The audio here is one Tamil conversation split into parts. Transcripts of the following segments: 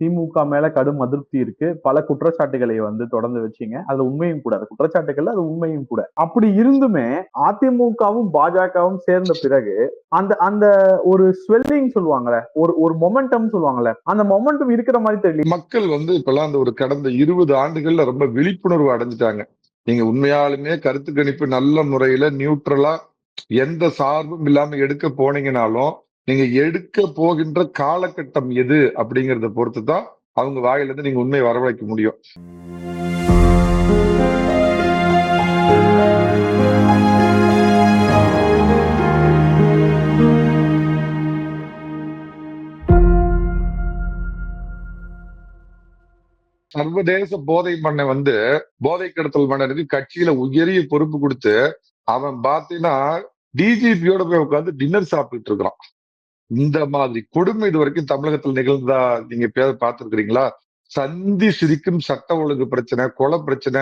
திமுக மேல கடும் அதிருப்தி இருக்கு. பல குற்றச்சாட்டுகளை வந்து தொடர்ந்து வச்சீங்க. அது உண்மையும் கூட. அது குற்றச்சாட்டுகள் அது உண்மையும் கூட. அப்படி இருந்துமே அதிமுகவும் பாஜகவும் சேர்ந்த பிறகு அந்த அந்த ஒரு ஸ்வெல்லிங் சொல்லுவாங்கல்ல ஒரு ஒரு மொமெண்டம் சொல்லுவாங்கல்ல அந்த மொமெண்டம் இருக்கிற மாதிரி தெரியல. மக்கள் வந்து இப்பெல்லாம் அந்த ஒரு கடந்த இருபது ஆண்டுகள்ல ரொம்ப விழிப்புணர்வு அடைஞ்சிட்டாங்க. நீங்க உண்மையாலுமே கருத்து கணிப்பு நல்ல முறையில நியூட்ரலா எந்த சார்பும் இல்லாம எடுக்க போனீங்கனாலும் நீங்க எடுக்க போகின்ற காலகட்டம் எது அப்படிங்கறத பொறுத்து தான் அவங்க வாயிலிருந்து நீங்க உண்மையை வரவழைக்க முடியும். சர்வதேச போதை மண்ணை வந்து போதை கடத்தல் மன்னருக்கு கட்சியில உயரிய பொறுப்பு கொடுத்து அவன் பாத்தீங்கன்னா டிஜிபியோட போய் உட்காந்து டின்னர் சாப்பிட்டு இருக்கிறான். இந்த மாதிரி கொடுமை இது வரைக்கும் தமிழகத்தில் நிகழ்ந்ததா நீங்க பேர் பார்த்திருக்கிறீங்களா? சந்தி சிரிக்கும் சட்ட ஒழுங்கு பிரச்சனை கொலை பிரச்சனை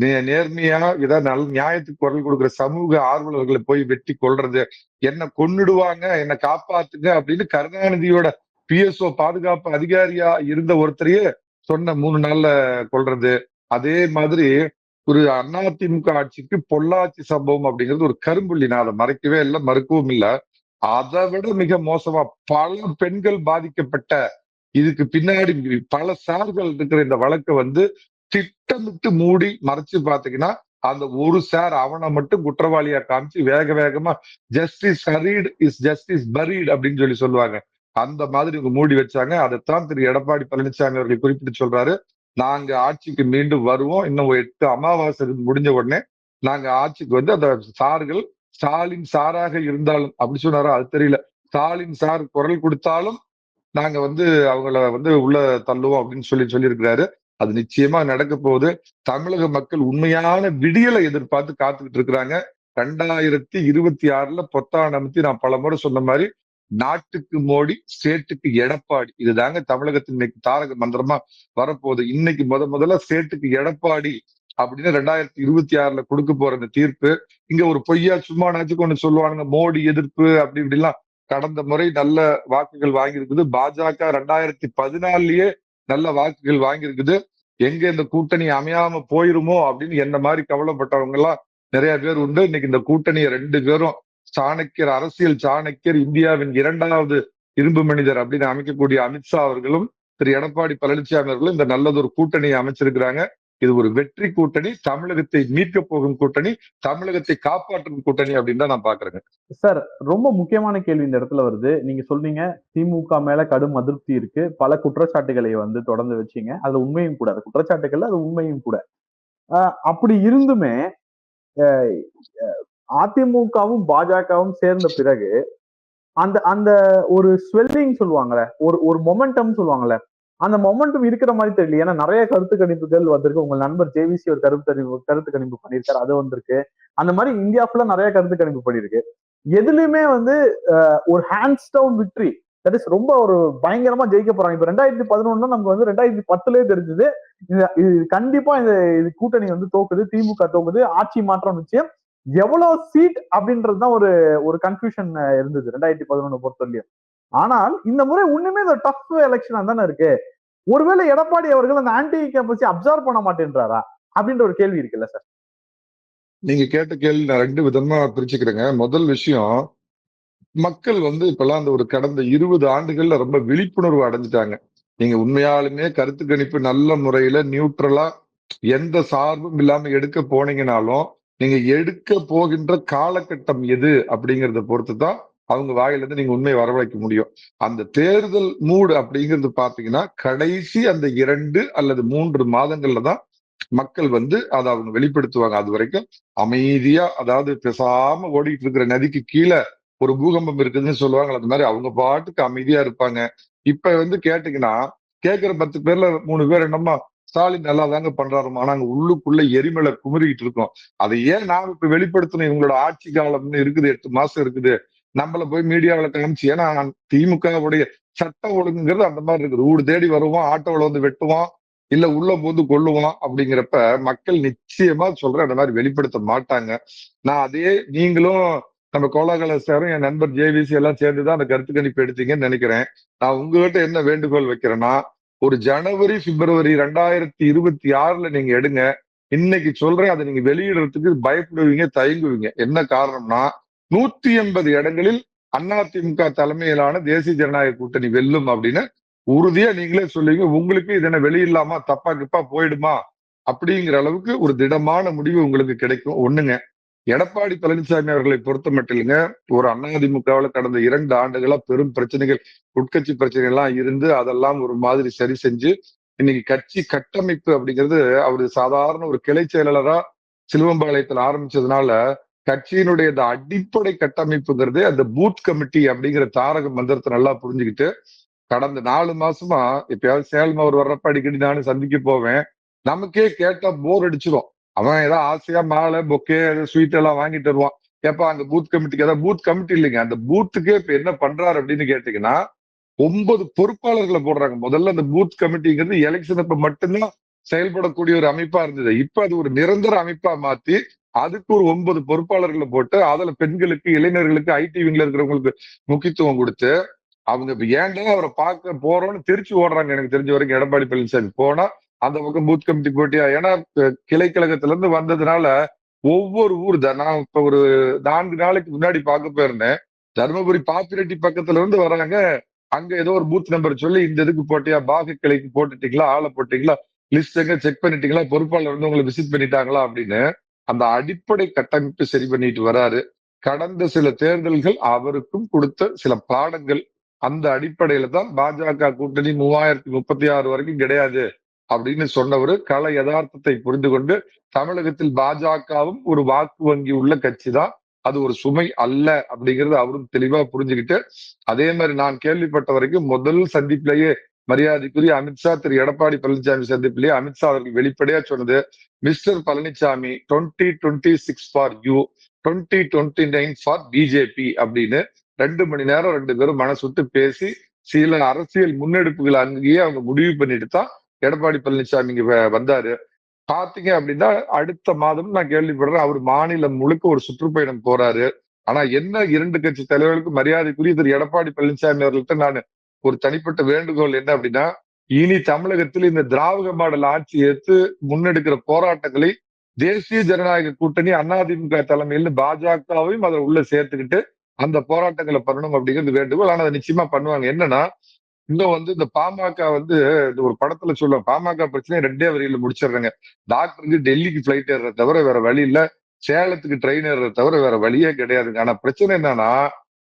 நே- நேர்மையா இதா நல்ல நியாயத்துக்கு குரல் கொடுக்கிற சமூக ஆர்வலர்களை போய் வெட்டி கொல்றது என்ன கொன்னுடுவாங்க என்ன காப்பாத்துங்க அப்படின்னு கருணாநிதியோட பிஎஸ்ஓ பாதுகாப்பு அதிகாரியா இருந்த ஒருத்தரையே சொன்ன மூணு நாள்ல கொல்றது. அதே மாதிரி ஒரு அதிமுக ஆட்சிக்கு பொள்ளாச்சி சம்பவம் அப்படிங்கிறது ஒரு கரும்புள்ளி நான் அதை மறைக்கவே இல்லை மறுக்கவும் இல்லை. அதை விட மிக மோசமா பல பெண்கள் பாதிக்கப்பட்ட இதுக்கு பின்னாடி பல சார்கள் இருக்கிற இந்த வழக்கை வந்து திட்டமிட்டு மூடி மறைச்சு பாத்தீங்கன்னா அந்த ஒரு சார் அவனை மட்டும் குற்றவாளியா காமிச்சு வேக வேகமா justice hurried is justice buried அப்படின்னு சொல்லி சொல்லுவாங்க. அந்த மாதிரி இவங்க மூடி வச்சாங்க. அதைத்தான் திரு எடப்பாடி பழனிசாமி அவர்கள் குறிப்பிட்டு சொல்றாரு. நாங்க ஆட்சிக்கு மீண்டும் வருவோம். இன்னும் எட்டு அமாவாசை முடிஞ்ச உடனே நாங்க ஆட்சிக்கு வந்து அந்த சார்கள் ஸ்டாலின் சாராக இருந்தாலும் அப்படி சொன்னாரா? அது தெரியல. ஸ்டாலின் சார் குரல் கொடுத்தாலும் நாங்க வந்து அவங்கள வந்து உள்ள தள்ளுவோம் அப்படின்னு சொல்லி சொல்லியிருக்கிறாரு. அது நிச்சயமா நடக்க போகுது. தமிழக மக்கள் உண்மையான விடியலை எதிர்பார்த்து காத்துக்கிட்டு இருக்கிறாங்க. ரெண்டாயிரத்தி இருபத்தி ஆறுல பொத்தானமத்தி நான் பல முறை சொன்ன மாதிரி நாட்டுக்கு மோடி ஸ்டேட்டுக்கு எடப்பாடி. இதுதாங்க தமிழகத்தின் இன்னைக்கு தாரக மந்திரமா வரப்போகுது. இன்னைக்கு முத முதல்ல ஸ்டேட்டுக்கு எடப்பாடி. அப்படின்னு ரெண்டாயிரத்தி இருபத்தி ஆறுல கொடுக்க போற இந்த தீர்ப்பு இங்க ஒரு பொய்யா சும்மா நினைச்சுக்கு ஒண்ணு சொல்லுவானுங்க மோடி எதிர்ப்பு அப்படி இப்படிலாம் கடந்த முறை நல்ல வாக்குகள் வாங்கியிருக்குது. பாஜக ரெண்டாயிரத்தி பதினாலுலயே நல்ல வாக்குகள் வாங்கியிருக்குது. எங்க இந்த கூட்டணி அமையாம போயிருமோ அப்படின்னு என்ன மாதிரி கவலைப்பட்டவங்க எல்லாம் நிறைய பேர் உண்டு. இன்னைக்கு இந்த கூட்டணியை ரெண்டு பேரும் சாணக்கியர் அரசியல் சாணக்கியர் இந்தியாவின் இரண்டாவது இரும்பு மனிதர் அப்படின்னு அமைக்கக்கூடிய அமித்ஷா அவர்களும் திரு எடப்பாடி பழனிசாமி அவர்களும் இந்த நல்லதொரு கூட்டணியை அமைச்சிருக்கிறாங்க. இது ஒரு வெற்றி கூட்டணி தமிழகத்தை மீட்க போகும் கூட்டணி தமிழகத்தை காப்பாற்றும் கூட்டணி அப்படின்னு தான் நான் பாக்குறேங்க. சார் ரொம்ப முக்கியமான கேள்வி இந்த இடத்துல வருது. நீங்க சொல்றீங்க திமுக மேல கடும் அதிருப்தி இருக்கு. பல குற்றச்சாட்டுகளை வந்து தொடர்ந்து வச்சீங்க. அது உண்மையும் கூட. அது குற்றச்சாட்டுகள் அது உண்மையும் கூட. ஆஹ் அப்படி இருந்துமே அதிமுகவும் பாஜகவும் சேர்ந்த பிறகு அந்த அந்த ஒரு ஸ்வெல்லிங் சொல்லுவாங்கல்ல ஒரு ஒரு மொமெண்டம் சொல்லுவாங்கல்ல அந்த மொமெண்டம் இருக்கிற மாதிரி தெரியல. ஏன்னா நிறைய கருத்து கணிப்புகள் வந்திருக்கு. உங்க நண்பர் ஜேவிசி ஒரு கருத்து கணிப்பு கருத்து கணிப்பு பண்ணியிருக்காரு. அது வந்திருக்கு. அந்த மாதிரி இந்தியா ஃபுல்லா நிறைய கருத்து கணிப்பு பண்ணியிருக்கு. எதுலயுமே வந்து ஆஹ் ஒரு hands down victory that is ரொம்ப ஒரு பயங்கரமா ஜெயிக்க போறாங்க. இப்ப ரெண்டாயிரத்தி பதினொன்னு நமக்கு வந்து ரெண்டாயிரத்தி பத்துலயே தெரிஞ்சது. இது கண்டிப்பா இந்த இது கூட்டணி வந்து தோக்குது. திமுக தோக்குது. ஆட்சி மாற்றம் நிச்சயம். எவ்வளவு சீட் அப்படின்றதுதான் ஒரு ஒரு கன்ஃபியூஷன் இருந்தது. ரெண்டாயிரத்தி பதினொன்னு பொறுத்தவரையும் ஆனால் இந்த முறை ஒண்ணுமே இந்த டஃப் எலெக்ஷனா தானே இருக்கு? ஒருவேளை எடப்பாடி அவர்கள் அந்த ஆன்டி கேம்பஸை அப்சர்வ் பண்ண மாட்டேன்றாரா? அப்படின்ற ஒரு கேள்வி இருக்குல்ல சார் நீங்க கேட்ட கேள்வி நான் ரெண்டு விதமா பிரிச்சுக்கிறேங்க. முதல் விஷயம் மக்கள் வந்து இப்பெல்லாம் அந்த ஒரு கடந்த இருபது ஆண்டுகள்ல ரொம்ப விழிப்புணர்வு அடைஞ்சிட்டாங்க. நீங்க உண்மையாலுமே கருத்து கணிப்பு நல்ல முறையில நியூட்ரலா எந்த சார்பும் இல்லாம எடுக்க போனீங்கனாலும் நீங்க எடுக்க போகின்ற காலகட்டம் எது அப்படிங்கறத பொறுத்து தான் அவங்க வாயிலிருந்து நீங்க உண்மையை வரவழைக்க முடியும். அந்த தேர்தல் மூடு அப்படிங்கிறது பாத்தீங்கன்னா கடைசி அந்த இரண்டு அல்லது மூன்று மாதங்கள்ல தான் மக்கள் வந்து அதை அவங்க வெளிப்படுத்துவாங்க. அது வரைக்கும் அமைதியா அதாவது பேசாம ஓடிட்டு இருக்கிற நதிக்கு கீழே ஒரு பூகம்பம் இருக்குதுன்னு சொல்லுவாங்க அந்த மாதிரி அவங்க பாட்டுக்கு அமைதியா இருப்பாங்க. இப்ப வந்து கேட்டீங்கன்னா கேட்கிற பத்து பேர்ல மூணு பேர் என்னமா ஸ்டாலின் நல்லா தாங்க பண்றாருமா நாங்க உள்ளுக்குள்ள எரிமலை குமுறிக்கிட்டு இருக்கோம். அதை ஏன் நாம இப்ப வெளிப்படுத்தணும்? இவங்களோட ஆட்சி காலம்னு இருக்குது எட்டு மாசம் இருக்குது. நம்மள போய் மீடியாவில் காமிச்சு. ஏன்னா திமுகவுடைய சட்ட ஒழுங்குங்கிறது அந்த மாதிரி இருக்குது. ஊடு தேடி வருவோம் ஆட்டோவில் வந்து வெட்டுவோம் இல்ல உள்ள போந்து கொள்ளுவோம் அப்படிங்கிறப்ப மக்கள் நிச்சயமா சொல்றேன் அந்த மாதிரி வெளிப்படுத்த மாட்டாங்க. நான் அதே நீங்களும் நம்ம கோலாகல சாரும் என் நண்பர் ஜேவிசி எல்லாம் சேர்ந்துதான் அந்த கருத்து கணிப்பு எடுத்தீங்கன்னு நினைக்கிறேன். நான் உங்ககிட்ட என்ன வேண்டுகோள் வைக்கிறேன்னா ஒரு ஜனவரி பிப்ரவரி ரெண்டாயிரத்தி இருபத்தி ஆறுல நீங்க எடுங்க. இன்னைக்கு சொல்றேன் அதை நீங்க வெளியிடுறதுக்கு பயப்படுவீங்க தயங்குவீங்க. என்ன காரணம்னா நூத்தி எண்பது இடங்களில் அதிமுக தலைமையிலான தேசிய ஜனநாயக கூட்டணி வெல்லும் அப்படின்னு உறுதியா நீங்களே சொல்லுவீங்க. உங்களுக்கு இதனை வெளியில்லாமா தப்பா கிப்பா போயிடுமா அப்படிங்கிற அளவுக்கு ஒரு திடமான முடிவு உங்களுக்கு கிடைக்கும். ஒண்ணுங்க எடப்பாடி பழனிசாமி அவர்களை பொறுத்த மட்டிலுங்க ஒரு அதிமுகவில் கடந்த இரண்டு ஆண்டுகளா பெரும் பிரச்சனைகள் உட்கட்சி பிரச்சனைகள் எல்லாம் இருந்து அதெல்லாம் ஒரு மாதிரி சரி செஞ்சு இன்னைக்கு கட்சி கட்டமைப்பு அப்படிங்கிறது அவரு சாதாரண ஒரு கிளை செயலாளரா சிலுவம்பாளையத்தில் ஆரம்பிச்சதுனால கட்சியினுடைய இந்த அடிப்படை கட்டமைப்புங்கிறது அந்த பூத் கமிட்டி அப்படிங்கிற தாரக மந்திரத்தை நல்லா புரிஞ்சுக்கிட்டு கடந்த நாலு மாசமா எப்பயாவது சேலம் அவர் வர்றப்ப அடிக்கடி நானும் சந்திக்க போவேன். நமக்கே கேட்டா போர் அடிச்சிடும் அவன் ஏதாவது ஆசையா மாலை பொக்கே ஸ்வீட் எல்லாம் வாங்கிட்டு வருவான். ஏப்பா அங்க பூத் கமிட்டிக்கு ஏதாவது பூத் கமிட்டி இல்லைங்க. அந்த பூத்துக்கே இப்ப என்ன பண்றாரு அப்படின்னு கேட்டீங்கன்னா ஒன்பது பொறுப்பாளர்களை போடுறாங்க. முதல்ல அந்த பூத் கமிட்டிங்கிறது எலெக்ஷன் அப்ப மட்டும்தான் செயல்படக்கூடிய ஒரு அமைப்பா இருந்தது. இப்ப அது ஒரு நிரந்தர அமைப்பா மாத்தி அதுக்கு ஒரு ஒன்பது பொறுப்பாளர்களை போட்டு அதுல பெண்களுக்கு இளைஞர்களுக்கு ஐடி விங்ல இருக்கிறவங்களுக்கு முக்கியத்துவம் கொடுத்து அவங்க இப்ப ஏன்டா அவரை பார்க்க போறோம்னு திருச்சி ஓடுறாங்க எனக்கு தெரிஞ்ச வரைக்கும் எடப்பாடி பழனிசாமி. போனா அந்த பக்கம் பூத் கமிட்டி போட்டியா ஏன்னா கிளை கழகத்துல இருந்து வந்ததுனால ஒவ்வொரு ஊர் தான் நான் இப்ப ஒரு நான்கு நாளைக்கு முன்னாடி பார்க்க போயிருந்தேன். தருமபுரி பாப்பிரெட்டி பக்கத்துல இருந்து வராங்க. அங்க ஏதோ ஒரு பூத் நம்பர் சொல்லி இந்த இதுக்கு போட்டியா? பாகு கிளைக்கு போட்டுட்டீங்களா? ஆளை போட்டீங்களா? லிஸ்ட் எங்க செக் பண்ணிட்டீங்களா? பொறுப்பாளர் வந்து உங்களை விசிட் பண்ணிட்டாங்களா? அப்படின்னு அந்த அடிப்படை கட்டமைப்பு சரி பண்ணிட்டு வராரு. கடந்த சில தேர்தல்கள் அவருக்கும் கொடுத்த சில பாடங்கள் அந்த அடிப்படையில தான் பாஜக கூட்டணி மூவாயிரத்தி முப்பத்தி ஆறு வரைக்கும் கிடையாது அப்படின்னு சொன்னவர் கள யதார்த்தத்தை புரிந்து கொண்டு தமிழகத்தில் பாஜகவும் ஒரு வாக்கு வங்கி உள்ள கட்சி தான். அது ஒரு சுமை அல்ல அப்படிங்கறது அவரும் தெளிவா புரிஞ்சுக்கிட்டு அதே மாதிரி நான் கேள்விப்பட்ட வரைக்கும் முதல் சந்திப்பிலேயே மரியாதைக்குரிய அமித்ஷா திரு எடப்பாடி பழனிசாமி சந்திப்பிலேயே அமித்ஷா அவர்கள் வெளிப்படையா சொன்னது mister Palaniswami twenty twenty six for you twenty twenty nine for BJP அப்படின்னு ரெண்டு மணி நேரம் ரெண்டு பேரும் மனசுட்டு பேசி சில அரசியல் முன்னெடுப்புகள் அங்கேயே அவங்க முடிவு பண்ணிட்டு தான் எடப்பாடி பழனிசாமி இங்க வந்தாரு. பாத்தீங்க அப்படின்னா அடுத்த மாதம் நான் கேள்விப்படுறேன் அவர் மாநிலம் முழுக்க ஒரு சுற்றுப்பயணம் போறாரு. ஆனா என்ன இரண்டு கட்சி தலைவர்களுக்கு மரியாதைக்குரிய திரு எடப்பாடி பழனிசாமி அவர்கள்ட்ட நான் ஒரு தனிப்பட்ட வேண்டுகோள் என்ன அப்படின்னா இனி தமிழகத்தில் இந்த திராவிட மாடல் ஆட்சி ஏற்று முன்னெடுக்கிற போராட்டங்களை தேசிய ஜனநாயக கூட்டணி அதிமுக தலைமையில் பாஜகவையும் அதை உள்ள சேர்த்துக்கிட்டு அந்த போராட்டங்களை பண்ணணும் அப்படிங்கிறது வேண்டுகோள். ஆனா அதை நிச்சயமா பண்ணுவாங்க. என்னன்னா இன்னும் வந்து இந்த பாமக வந்து இந்த ஒரு படத்துல சொல்ல பாமக பிரச்சனை ரெண்டே வரியில முடிச்சிடுறாங்க. டாக்டருக்கு டெல்லிக்கு பிளைட் ஏறுறத தவிர வேற வழி இல்ல சேலத்துக்கு ட்ரெயின் ஏறுறத தவிர வேற வழியே கிடையாதுங்க ஆனா பிரச்சனை என்னன்னா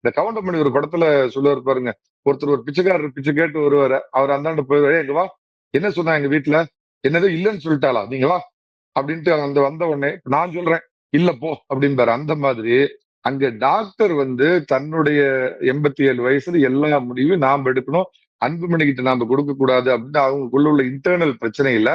இந்த கவுண்டமணி ஒரு படத்துல சொல்லுவார் பாருங்க ஒருத்தர் ஒரு பிச்சைக்காரர் பிச்சை கேட்டு வருவாரு. அவர் அந்தாண்ட போய் எங்க வா. என்ன சொன்னா எங்க வீட்டுல என்னது இல்லைன்னு சொல்லிட்டாளா? நீங்க வா. அப்படின்ட்டு அந்த வந்த உடனே நான் சொல்றேன். இல்ல போ. அப்படின்பாரு அந்த மாதிரி அங்க டாக்டர் வந்து தன்னுடைய எண்பத்தி ஏழு வயசுல எல்லா முடிவும் நாம் எடுக்கணும். அன்புமணி கிட்ட நாம கொடுக்க கூடாது அப்படின்னு அவங்களுக்குள்ள உள்ள இன்டர்னல் பிரச்சனை இல்ல.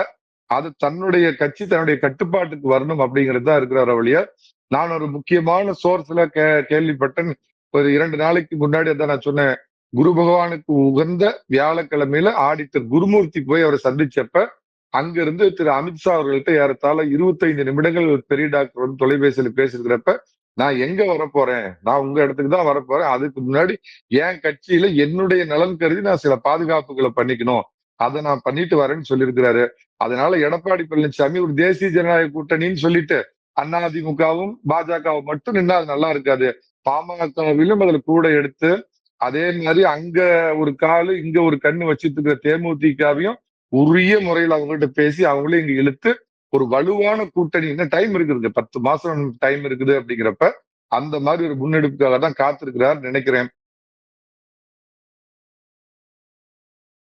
அது தன்னுடைய கட்சி தன்னுடைய கட்டுப்பாட்டுக்கு வரணும் அப்படிங்கிறது தான் இருக்கிற வழியா நான் ஒரு முக்கியமான சோர்ஸ்ல கே கேள்விப்பட்டேன் ஒரு இரண்டு நாளைக்கு முன்னாடி அதான் நான் சொன்னேன். குரு பகவானுக்கு உகந்த வியாழக்கிழமையில ஆடிட்டர் குருமூர்த்தி போய் அவரை சந்திச்சப்ப அங்கிருந்து திரு அமித்ஷா அவர்கள்ட்ட ஏறத்தாழ இருபத்தைந்து நிமிடங்கள் பெரிய டாக்டர் வந்து தொலைபேசியில பேசிருக்கிறப்ப நான் எங்க வரப்போறேன்? நான் உங்க இடத்துக்கு தான் வரப்போறேன். அதுக்கு முன்னாடி என் கட்சியில என்னுடைய நலன் கருதி நான் சில பாதுகாப்புகளை பண்ணிக்கணும். அதை நான் பண்ணிட்டு வரேன்னு சொல்லியிருக்கிறாரு. அதனால எடப்பாடி பழனிசாமி ஒரு தேசிய ஜனநாயக கூட்டணின்னு சொல்லிட்டு அதிமுகவும் பாஜகவும் மட்டும் நின்னா அது நல்லா இருக்காது. பாமகவிலும் அதுல கூட எடுத்து அதே மாதிரி அங்க ஒரு காலு இங்க ஒரு கண்ணு வச்சுட்டு இருக்கிற தேமுதிகவையும் உரிய முறையில் அவங்கள்ட்ட பேசி அவங்களே இங்க இழுத்து ஒரு வலுவான கூட்டணி இன்னும் டைம் இருக்குதுங்க. பத்து மாசம் டைம் இருக்குது அப்படிங்கிறப்ப அந்த மாதிரி ஒரு முன்னெடுப்புக்காக தான் காத்திருக்கிறார் நினைக்கிறேன்.